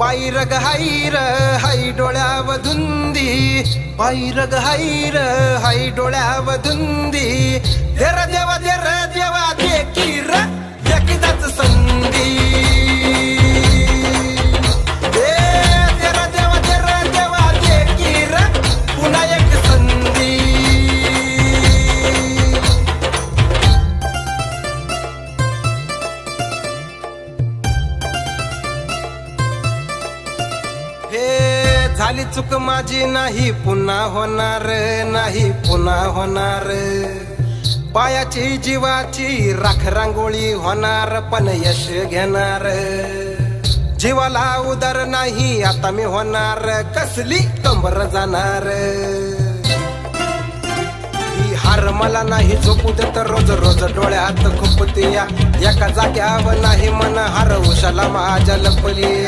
पायरग higher हाई डोळ्याव धुंदी पायरग higher हाई डोळ्याव धुंदी देर देवा देर हे झाली चूक माझी नाही पुन्हा होणार नाही पुन्हा होणार. पायाची जीवाची राख रांगोळी होणार पण यश घेणार. जीवाला उदर नाही आता मी होणार कसली कंबर जाणार. हार मला नाही झोपू देत रोज रोज डोळ्यात खुपते या एका जाग्यावर नाही मन हार उशाला माझ्या लपली.